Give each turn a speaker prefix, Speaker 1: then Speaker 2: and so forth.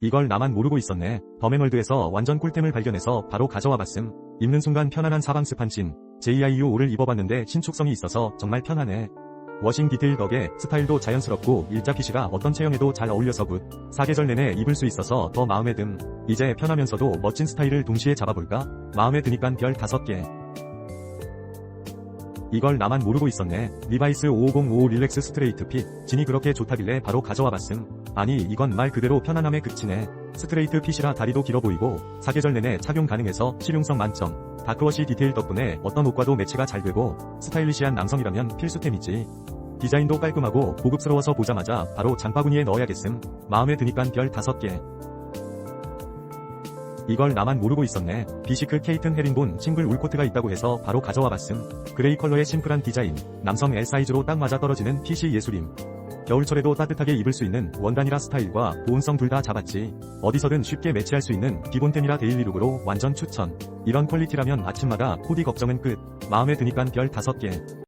Speaker 1: 이걸 나만 모르고 있었네. 더메멀드에서 완전 꿀템을 발견해서 바로 가져와 봤음. 입는 순간 편안한 사방 스 판신. JIU5를 입어봤는데 신축성이 있어서 정말 편하네. 워싱 디테일 덕에 스타일도 자연스럽고 일자 핏이가 어떤 체형에도 잘 어울려서 굿. 사계절 내내 입을 수 있어서 더 마음에 듦. 이제 편하면서도 멋진 스타일을 동시에 잡아볼까? 마음에 드니깐 별 5개. 이걸 나만 모르고 있었네. 리바이스 55055 릴렉스 스트레이트 핏. 진이 그렇게 좋다길래 바로 가져와 봤음. 아니 이건 말 그대로 편안함의 극치네. 스트레이트 핏이라 다리도 길어 보이고 사계절 내내 착용 가능해서 실용성 만점. 다크워시 디테일 덕분에 어떤 옷과도 매치가 잘 되고 스타일리시한 남성이라면 필수템이지. 디자인도 깔끔하고 고급스러워서 보자마자 바로 장바구니에 넣어야겠음. 마음에 드니깐 별 5개. 이걸 나만 모르고 있었네. 비시크 케이튼 헤링본 싱글 울코트가 있다고 해서 바로 가져와 봤음. 그레이 컬러의 심플한 디자인, 남성 L 사이즈로 딱 맞아 떨어지는 핏이 예술임. 겨울철에도 따뜻하게 입을 수 있는 원단이라 스타일과 보온성 둘 다 잡았지. 어디서든 쉽게 매치할 수 있는 기본템이라 데일리룩으로 완전 추천. 이런 퀄리티라면 아침마다 코디 걱정은 끝. 마음에 드니깐 별 5개.